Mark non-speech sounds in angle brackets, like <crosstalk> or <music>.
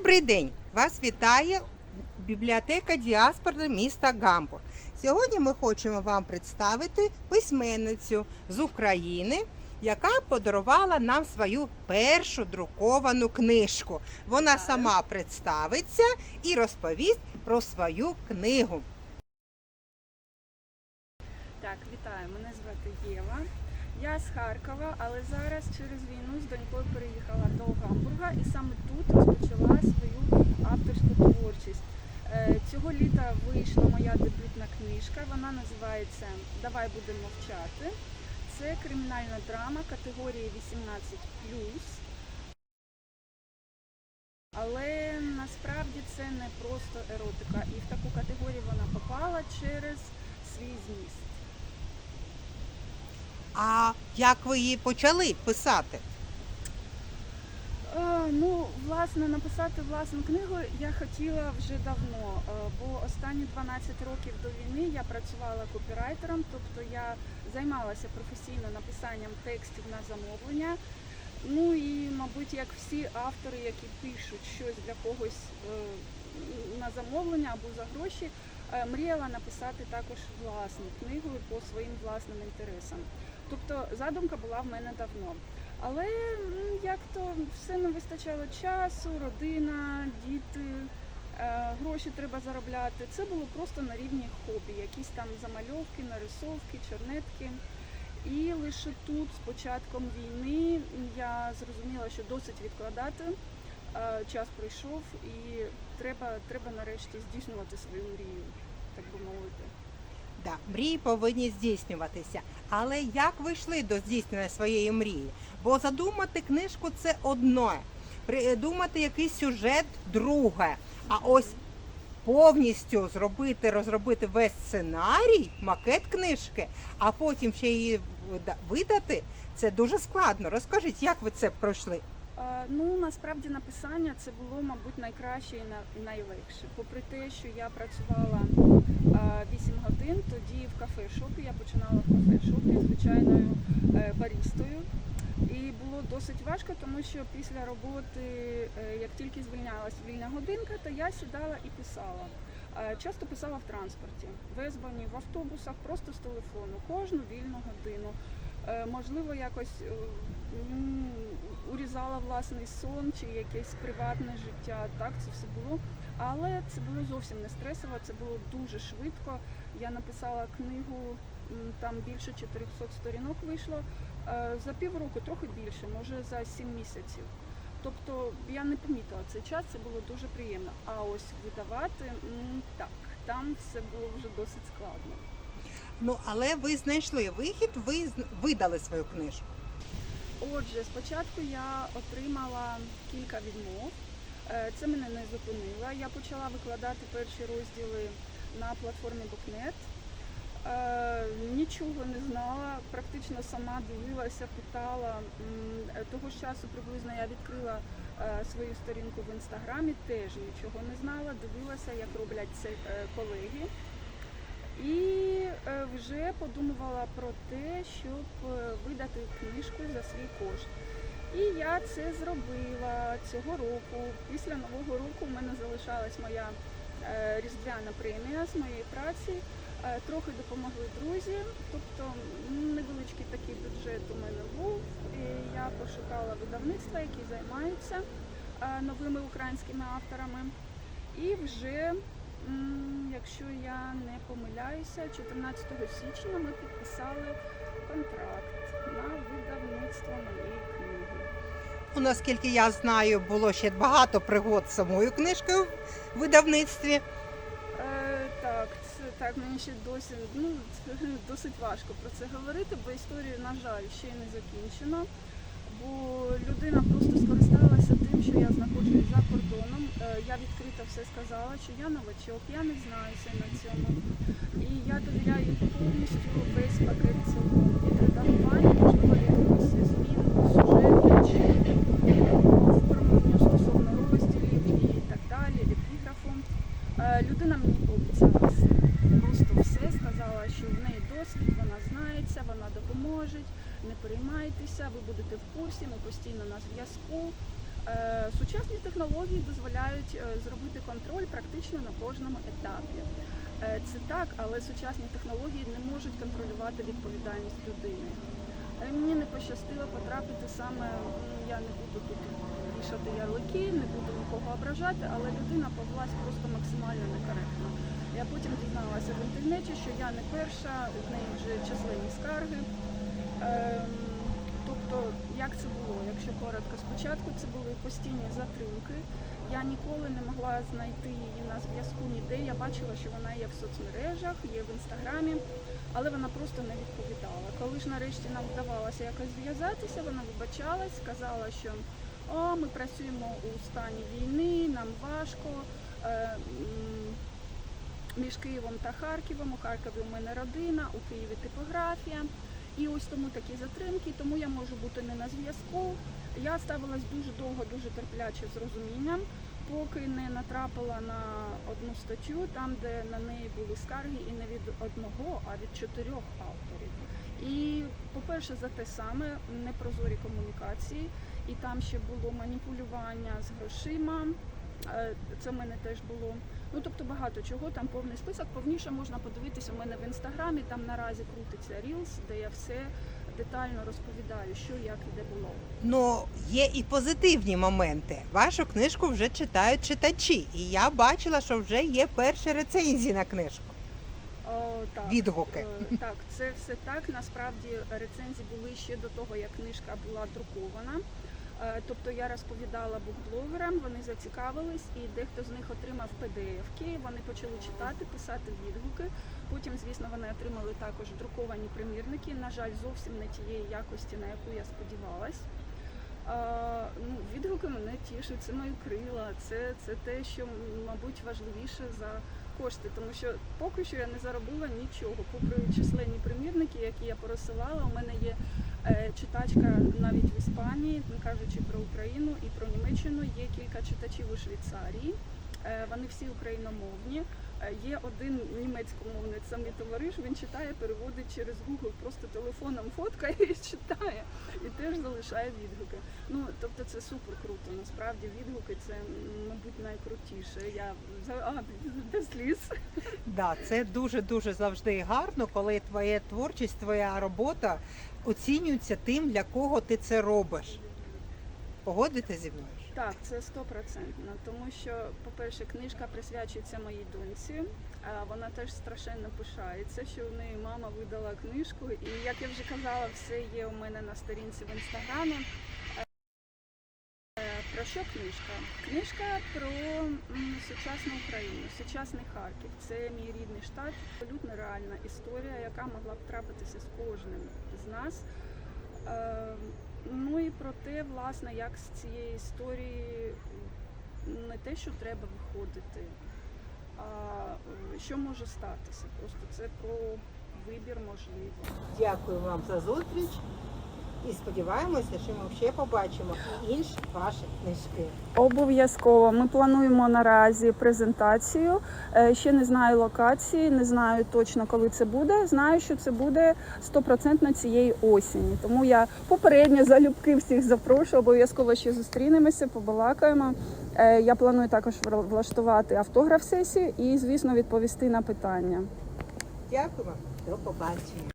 Добрий день! Вас вітає бібліотека діаспори міста Гамбург. Сьогодні ми хочемо вам представити письменницю з України, яка подарувала нам свою першу друковану книжку. Вона сама представиться і розповість про свою книгу. Так, вітаю, мене звати Єва. Я з Харкова, але зараз через війну з донькою переїхала до Гамбурга і саме тут розпочала свою авторську творчість. Е, Цього літа вийшла моя дебютна книжка. Вона називається Давай будемо мовчати. Це кримінальна драма категорії 18 Але насправді це не просто еротика. І в таку категорію вона попала через свій зміст. А як ви її почали писати? Е, Ну, власне, написати власну книгу я хотіла вже давно, е, бо останні 12 років до війни я працювала копірайтером, тобто я займалася професійно написанням текстів на замовлення. Ну і, мабуть, як всі автори, які пишуть щось для когось е, на замовлення або за гроші, мріяла написати також власну книгу по своїм власним інтересам. Тобто задумка була в мене давно. Але як то все не вистачало часу, родина, діти, е, гроші треба заробляти. Це було просто на рівні хобі, якісь там замальовки, нарисовки, чернетки. І лише тут, з початком війни, я зрозуміла, що досить відкладати. Е, Час пройшов і треба, треба нарешті здійснювати свою мрію, так би мовити. Да, мрії повинні здійснюватися. Але як ви йшли до здійснення своєї мрії? Бо задумати книжку це одне, придумати якийсь сюжет друге. А ось повністю зробити, розробити весь сценарій, макет книжки, а потім ще її видати, це дуже складно. Розкажіть, як ви це пройшли? Ну насправді написання це було, мабуть, найкраще і найлегше. Попри те, що я працювала е, 8 годин, тоді в кафе-шопі я починала в кафе-шопі звичайною е, барістою. І було досить важко, тому що після роботи, е, як тільки звільнялась вільна годинка, то я сідала і писала. Часто писала в транспорті, в Езбані, в автобусах, просто з телефону, кожну вільну годину. Е, Можливо, якось е, урізала власний сон чи якесь приватне життя. Так, це все було. Але це було зовсім не стресово, це було дуже швидко. Я написала книгу, там більше 400 сторінок вийшло. Е, За півроку, трохи більше, може за 7 місяців. Тобто я не помітила цей час, це було дуже приємно. А ось видавати так, там все було вже досить складно. Ну але ви знайшли вихід, ви видали свою книжку. Отже, спочатку я отримала кілька відмов. Е, Це мене не зупинило. Я почала викладати перші розділи на платформі Booknet. Е, Нічого не знала, практично сама дивилася, питала. Того ж часу приблизно я відкрила е, свою сторінку в інстаграмі, теж нічого не знала, дивилася, як роблять це колеги. І вже подумувала про те, щоб е, видати книжку за свій кошт. І я це зробила цього року. Після нового року в мене залишалась моя е, різдвяна премія з моєї праці. Е, Трохи допомогли друзі, тобто невеличкий такий бюджет у мене був. І я пошукала видавництва, які займаються новими українськими авторами. І вже Якщо я не помиляюся, 14 січня ми підписали контракт на видавництво моєї книги. Ну, наскільки я знаю, було ще багато пригод з самою книжкою в видавництві. Е, так, це так мені ще досі ну, <laughs> досить важко про це говорити, бо історію, на жаль, ще й не закінчено. Бо людина просто скористалася тим, що я знаходжусь за кордоном. Я відкрито все сказала, що я новачок, я не знаюся на цьому. І я довіряю повністю весь пакет цього від редагування, можливо, якихось змін у сюжеті чи оформленню стосовно розділів і так далі, епіграфом. Е, Людина мені пообіцяла. Просто все сказала, що в неї досвід, вона знається, вона допоможе. Не переймайтеся, ви будете в курсі, ми постійно на зв'язку. Е, Сучасні технології дозволяють е, зробити контроль практично на кожному етапі. Е, Це так, але сучасні технології не можуть контролювати відповідальність людини. Мені не пощастило потрапити саме, я не буду тут вішати ярлики, не буду нікого ображати, але людина повелась просто максимально некоректно. Я потім дізналася в інтернеті, що я не перша, в неї вже численні скарги. Тобто, як це було? Якщо коротко, спочатку це були постійні затримки. Я ніколи не могла знайти її на зв'язку ніде. Я бачила, що вона є в соцмережах, є в інстаграмі, але вона просто не відповідала. Коли ж нарешті нам вдавалося якось зв'язатися, вона вибачалась, сказала, що о, ми працюємо у стані війни, нам важко. Е, між Києвом та Харковом. У Харкові у мене родина, у Києві типографія. І ось тому такі затримки, тому я можу бути не на зв'язку. Я ставилась дуже довго, дуже терпляче з розумінням, поки не натрапила на одну статтю, там, де на неї були скарги і не від одного, а від чотирьох авторів. І, по-перше, за те саме непрозорі комунікації, і там ще було маніпулювання з грошима. Е, Це в мене теж було. Ну тобто багато чого, там повний список. Повніше можна подивитися у мене в інстаграмі. Там наразі крутиться Reels, де я все детально розповідаю, що як і де було. Ну, є і позитивні моменти. Вашу книжку вже читають читачі. І я бачила, що вже є перші рецензії на книжку. О, так. Відгуки. Е, Так, це все так. Насправді рецензії були ще до того, як книжка була друкована. Е, Тобто я розповідала букблогерам, вони зацікавились, і дехто з них отримав PDF-ки, вони почали читати, писати відгуки. Потім, звісно, вони отримали також друковані примірники. На жаль, зовсім не тієї якості, на яку я сподівалась. Е, Ну, відгуки мене тішать, це мої крила, це, це те, що, мабуть, важливіше за кошти, тому що поки що я не заробила нічого. Попри численні примірники, які я порозсилала, у мене є читачка навіть в Іспанії, не кажучи про Україну і про Німеччину, є кілька читачів у Швейцарії. Е, Вони всі україномовні. Е, Є один німецькомовний мій товариш. Він читає, переводить через Google, просто телефоном фоткає і читає, і теж залишає відгуки. Ну тобто це супер круто. Насправді відгуки це мабуть найкрутіше. Я а, <laughs> без сліз. Да, це дуже дуже завжди гарно, коли твоя творчість, твоя робота оцінюється тим, для кого ти це робиш. Погодитесь зі мною? Так, це стопроцентно, тому що, по-перше, книжка присвячується моїй доньці. Вона теж страшенно пишається, що в неї мама видала книжку. І як я вже казала, все є у мене на сторінці в інстаграмі. Е, Про що книжка? Книжка про сучасну Україну, сучасний Харків. Це мій рідний штат. Абсолютно реальна історія, яка могла б трапитися з кожним з нас. Ну і про те, власне, як з цієї історії не те, що треба виходити, а що може статися. Просто це про вибір можливо. Дякую вам за зустріч і сподіваємося, що ми ще побачимо інші ваші книжки. Обов'язково ми плануємо наразі презентацію. Е, Ще не знаю локації, не знаю точно, коли це буде. Знаю, що це буде стопроцентно цієї осені. Тому я попередньо залюбки всіх запрошую. Обов'язково ще зустрінемося, побалакаємо. Е, Я планую також влаштувати автограф сесію і, звісно, відповісти на питання. Дякую вам. До побачення.